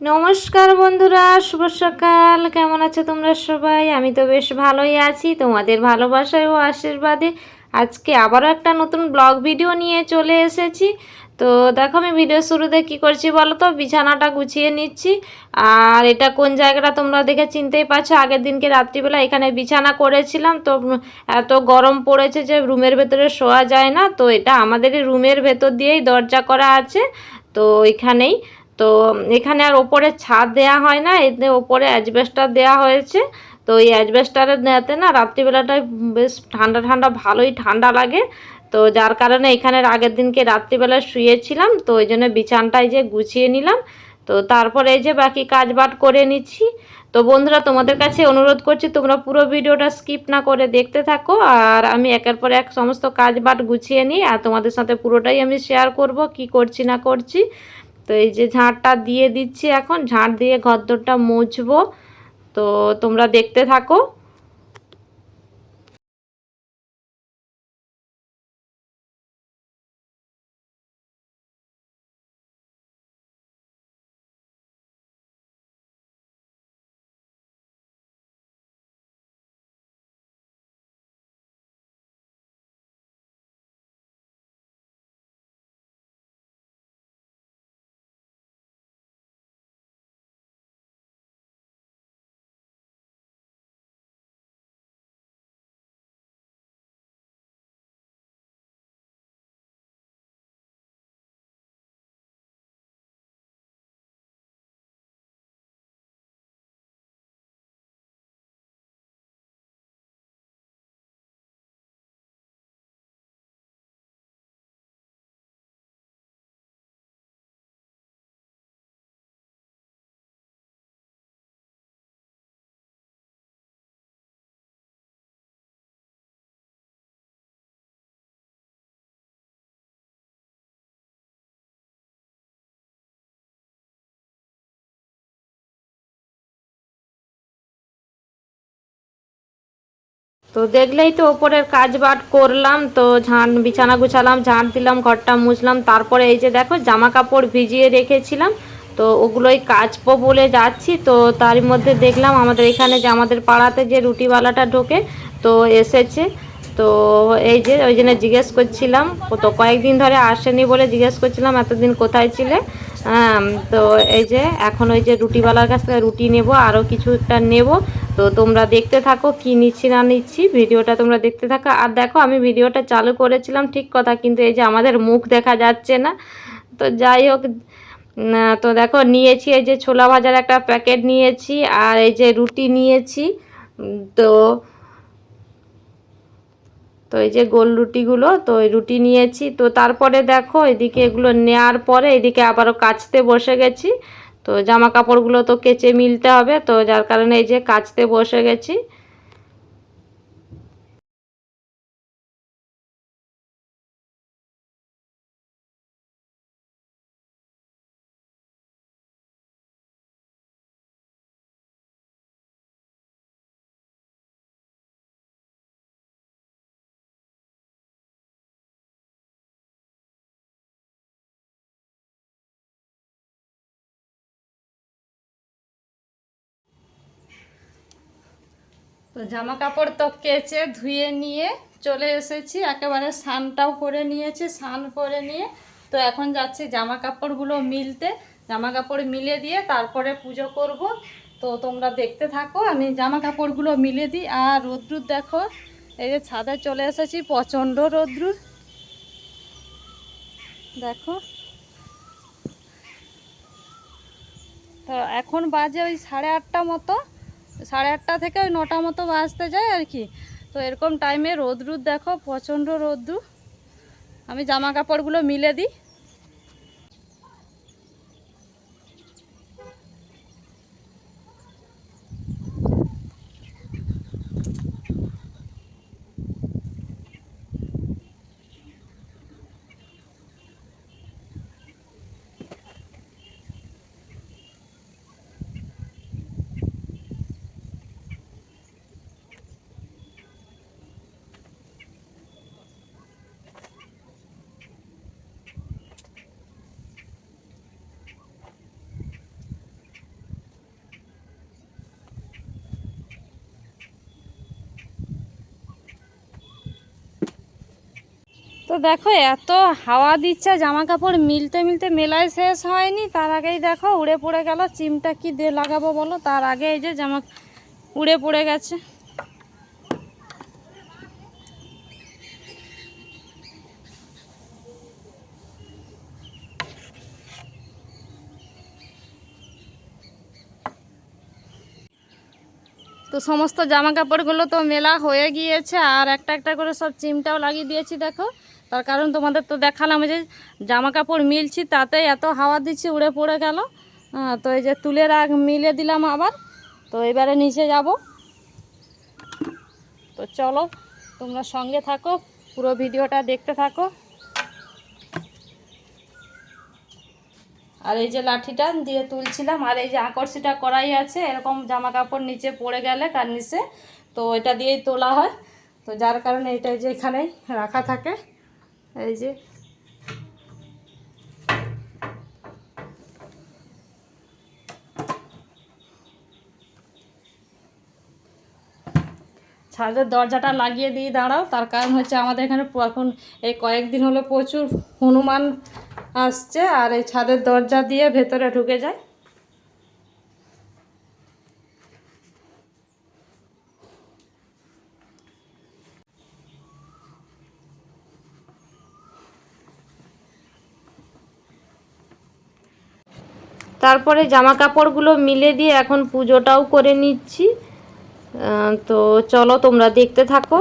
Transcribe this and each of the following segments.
নমস্কার বন্ধুরা, শুভ সকাল। কেমন আছো তোমরা সবাই? আমি তো বেশ ভালোই আছি। তোমাদের ভালোবাসায় ও আশীর্বাদে আজকে আবারও একটা নতুন ব্লগ ভিডিও নিয়ে চলে এসেছি। তো দেখো, আমি ভিডিও শুরুতে কি করছি বলো তো? বিছানাটা গুছিয়ে নিচ্ছি। আর এটা কোন জায়গাটা তোমরা দেখে চিনতেই পারছ? আগের দিনকে রাত্রিবেলা এখানে বিছানা করেছিলাম। তো এত গরম পড়েছে যে রুমের ভেতরে শোয়া যায় না। তো এটা আমাদের রুমের ভেতর দিয়েই দরজা করা আছে। তো এখানেই তো এখানে আর ওপরে ছাদ দেয়া হয় না, এতে ওপরে অ্যাজবেস্টার দেয়া হয়েছে। তো এই অ্যাজবেস্টারের দেওয়াতে না রাত্রিবেলাটায় বেশ ঠান্ডা ঠান্ডা, ভালোই ঠান্ডা লাগে। তো যার কারণে এখানের আগের দিনকে রাত্রিবেলা শুয়েছিলাম, তো ওই জন্য বিছানটায় যে গুছিয়ে নিলাম। তো তারপরে এই যে বাকি কাজ বাট করে নিচ্ছি। তো বন্ধুরা, তোমাদের কাছে অনুরোধ করছি, তোমরা পুরো ভিডিওটা স্কিপ না করে দেখতে থাকো। আর আমি একের পর এক সমস্ত কাজ বাট গুছিয়ে নিই, আর তোমাদের সাথে পুরোটাই আমি শেয়ার করব, কি করছি না করছি। তো এই যে ঝাঁটটা দিয়ে দিচ্ছি এখন। ঝাঁট দিয়ে ঘরদোরটা মুছবো। তো তোমরা দেখতে থাকো। তো দেখলেই তো ওপরের কাজ বাট করলাম, তো ঝাঁট বিছানা গুছালাম, ঝাঁট দিলাম, ঘরটা মুছলাম, তারপরে এই যে দেখো জামা কাপড় ভিজিয়ে রেখেছিলাম, তো ওগুলোই কাচবো বলে যাচ্ছি, তো তারই মধ্যে দেখলাম আমাদের এখানে যে আমাদের পাড়াতে যে রুটিওয়ালাটা ঢোকে, তো এসেছে, তো এই যে ওই জন্য জিজ্ঞেস করছিলাম, তো কয়েকদিন ধরে আসেনি বলে জিজ্ঞেস করছিলাম, এতদিন কোথায় ছিলে? তো এই যে এখন ওই যে রুটিওয়ালার কাছ থেকে রুটি নেব আরও কিছুটা নেব। তো তোমরা দেখতে থাকো কি নিচ্ছি, না নিচ্ছি, ভিডিওটা তোমরা দেখতে থাকো। আর দেখো, আমি ভিডিওটা চালু করেছিলাম ঠিক কথা, কিন্তু এই যে আমাদের মুখ দেখা যাচ্ছে না। তো যাই হোক তো দেখো, নিয়েছি এই যে ছোলা ভাজার একটা প্যাকেট নিয়েছি, আর এই যে রুটি নিয়েছি। তো তো এই যে গোল রুটিগুলো, তো ওই রুটি নিয়েছি। তো তারপরে দেখো এদিকে এগুলো নেয়ার পরে এদিকে আবারও কাচতে বসে গেছি। তো জামা কাপড়গুলো তো কেচে মিলতে হবে, তো যার কারণে এই যে কাচতে বসে গেছি। তো জামা কাপড় তো কেচে ধুয়ে নিয়ে চলে এসেছি, একেবারে স্নানটাও করে নিয়েছি, স্নান করে নিয়ে। তো এখন যাচ্ছি জামা কাপড়গুলো মিলতে জামা কাপড় মিলে দিয়ে তারপরে পুজো করব। তো তোমরা দেখতে থাকো, আমি জামা কাপড়গুলো মিলে দিই। আর রোদ্রুর দেখো, এই যে ছাদে চলে এসেছি, প্রচণ্ড রোদ্রুর দেখো। তো এখন বাজে ওই সাড়ে আটটা মতো। সাড়ে আটটা থেকে ওই নটা মতো বাজতে যায় আর কি। তো এরকম টাইমে রোদ্রুদ দেখো, প্রচণ্ড রোদ্রু। আমি জামা কাপড়গুলো মিলে দিই। তো দেখো, এত হাওয়া দিচ্ছে জামা কাপড় মিলতে মিলতে মেলায় শেষ হয়নি। তার আগেই দেখো, উড়ে পড়ে গেল। চিমটা কি দিয়ে লাগাবো বলো? তার আগে এই যে জামা উড়ে পড়ে গেছে। তো সমস্ত জামা কাপড়গুলো তো মেলা হয়ে গিয়েছে, আর একটা একটা করে সব চিমটাও লাগিয়ে দিয়েছি, দেখো। তার কারণ তোমাদের তো দেখালাম যে জামা কাপড় মিলছি, তাতেই এত হাওয়া দিচ্ছি, উড়ে পড়ে গেল। তো এই যে তুলে রাখ, মিলে দিলাম আবার। তো এবারে নিচে যাব। তো চলো, তোমরা সঙ্গে থাকো, পুরো ভিডিওটা দেখতে থাকো। আর এই যে লাঠিটা দিয়ে তুলছিলাম, আর এই যে আকর্ষিটা করাই আছে, এরকম জামা কাপড় নিচে পড়ে গেলে কার নিচে তো এটা দিয়েই তোলা হয়। তো যার কারণে এটা যে এখানেই রাখা থাকে। এই যে। ছাদের দরজাটা লাগিয়ে দিয়ে দাঁড়াও, তার কারণ হচ্ছে আমাদের এখানে এখন এই কয়েকদিন হলো প্রচুর হনুমান আসছে, আর এই ছাদের দরজা দিয়ে ভেতরে ঢুকে যায়। তারপরে জামা কাপড়গুলো মিলে দিয়ে এখন পুজোটাও করে নিচ্ছি। তো চলো তোমরা দেখতে থাকো।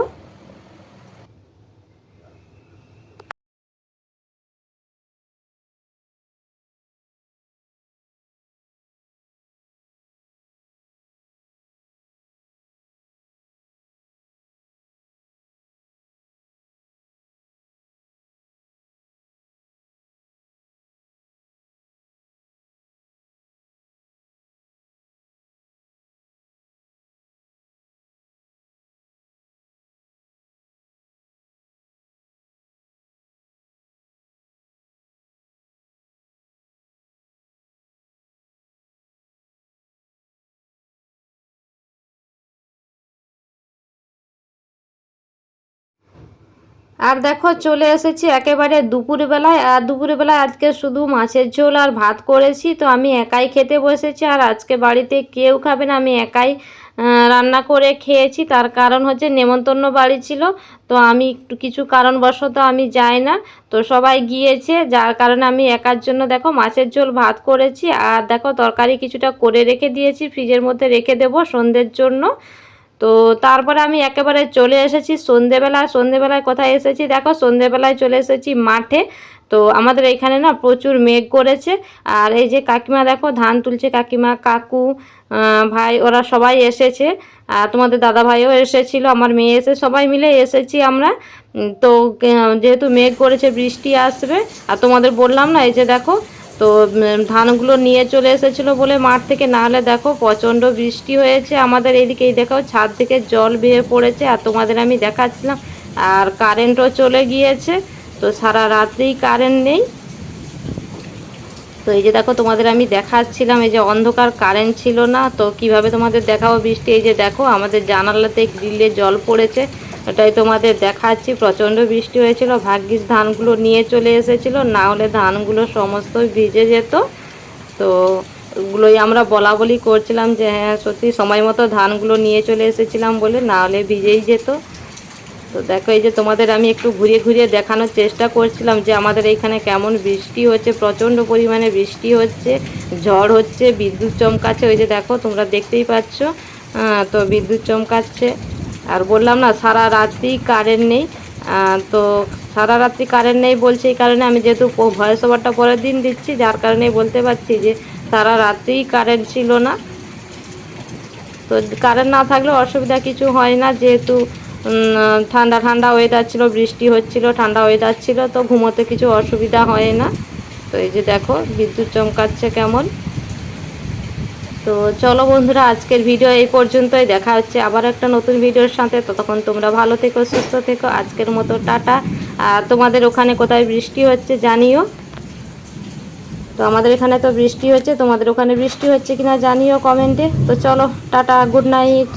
আর দেখো চলে এসেছি একেবারে দুপুরবেলায়। আর দুপুরবেলায় আজকে শুধু মাছের ঝোল আর ভাত করেছি, তো আমি একাই খেতে বসেছি। আর আজকে বাড়িতে কেউ খাবে না, আমি একাই রান্না করে খেয়েছি। তার কারণ হচ্ছে নেমন্তন্ন বাড়ি ছিল, তো আমি একটু কিছু কারণবশত আমি যাই না, তো সবাই গিয়েছে। যার কারণে আমি একার জন্য দেখো মাছের ঝোল, ভাত করেছি। আর দেখো তরকারি কিছুটা করে রেখে দিয়েছি, ফ্রিজের মধ্যে রেখে দেবো সন্ধ্যের জন্য। তো তারপরে আমি একেবারে চলে এসেছি সন্ধেবেলা সন্ধেবেলায় কোথায় এসেছি? দেখো সন্ধেবেলায় চলে এসেছি মাঠে। তো আমাদের এখানে না প্রচুর মেঘ করেছে। আর এই যে কাকিমা দেখো, ধান তুলছে কাকিমা, কাকু ভাই, ওরা সবাই এসেছে। আর তোমাদের দাদা ভাইও এসেছিল, আমার মেয়ে এসে সবাই মিলে এসেছি আমরা। তো যেহেতু মেঘ করেছে, বৃষ্টি আসবে। আর তোমাদের বললাম না, এই যে দেখো তো ধানগুলো নিয়ে চলে এসেছিল বলে মাঠ থেকে। না হলে দেখো প্রচণ্ড বৃষ্টি হয়েছে আমাদের এইদিকে এই দেখো ছাদ থেকে জল বেয়ে পড়েছে আর তোমাদের আমি দেখাচ্ছিলাম। আর কারেন্টও চলে গিয়েছে। তো সারা রাত্রেই কারেন্ট নেই। তো এই যে দেখো তোমাদের আমি দেখাচ্ছিলাম, এই যে অন্ধকার কারেন্ট ছিল না। তো কীভাবে তোমাদের দেখাবো বৃষ্টি? এই যে দেখো আমাদের জানালাতে গ্রিলে জল পড়েছে। এটাই তোমাদের দেখাচ্ছি। প্রচণ্ড বৃষ্টি হয়েছিল, ভাগ্যিস ধানগুলো নিয়ে চলে এসেছিল, না হলে ধানগুলো সমস্ত ভিজে যেত। তো ওগুলোই আমরা বলা বলি করছিলাম যে হ্যাঁ সত্যি সময় মতো ধানগুলো নিয়ে চলে এসেছিলাম বলে না হলে ভিজেই যেত। তো দেখো এই যে তোমাদের আমি একটু ঘুরিয়ে ঘুরিয়ে দেখানোর চেষ্টা করছিলাম যে আমাদের এইখানে কেমন বৃষ্টি হচ্ছে, প্রচণ্ড পরিমাণে বৃষ্টি হচ্ছে, ঝড় হচ্ছে, বিদ্যুৎ চমকাচ্ছে। ওই যে দেখো তোমরা দেখতেই পাচ্ছ তো বিদ্যুৎ চমকাচ্ছে। আর বললাম না, সারা রাত্রি কারেন্ট নেই। তো সারা রাত্রি কারেন্ট নেই বলছে, এই কারণে আমি যেহেতু ভয়েস ওভারটা পরের দিন দিচ্ছি, যার কারণে বলতে পারছি যে সারা রাত্রিই কারেন্ট ছিল না। তো কারেন্ট না থাকলে অসুবিধা কিছু হয় না, যেহেতু ঠান্ডা ঠান্ডা ওয়েদার ছিল, বৃষ্টি হচ্ছিল, ঠান্ডা ওয়েদার ছিল, তো ঘুমোতে কিছু অসুবিধা হয় না। তো এই যে দেখো, বিদ্যুৎ চমকাচ্ছে কেমন। তো চলো বন্ধুরা, আজকের ভিডিও এই পর্যন্তই। দেখা হচ্ছে আবার একটা নতুন ভিডিওর সাথে। ততক্ষণ তোমরা ভালো থেকো, সুস্থ থেকো। আজকের মতো টাটা। আর তোমাদের ওখানে কোথায় বৃষ্টি হচ্ছে জানিও। তো আমাদের এখানে তো বৃষ্টি হচ্ছে, তোমাদের ওখানে বৃষ্টি হচ্ছে কিনা জানিও কমেন্টে। তো চলো, টাটা, গুড নাইট।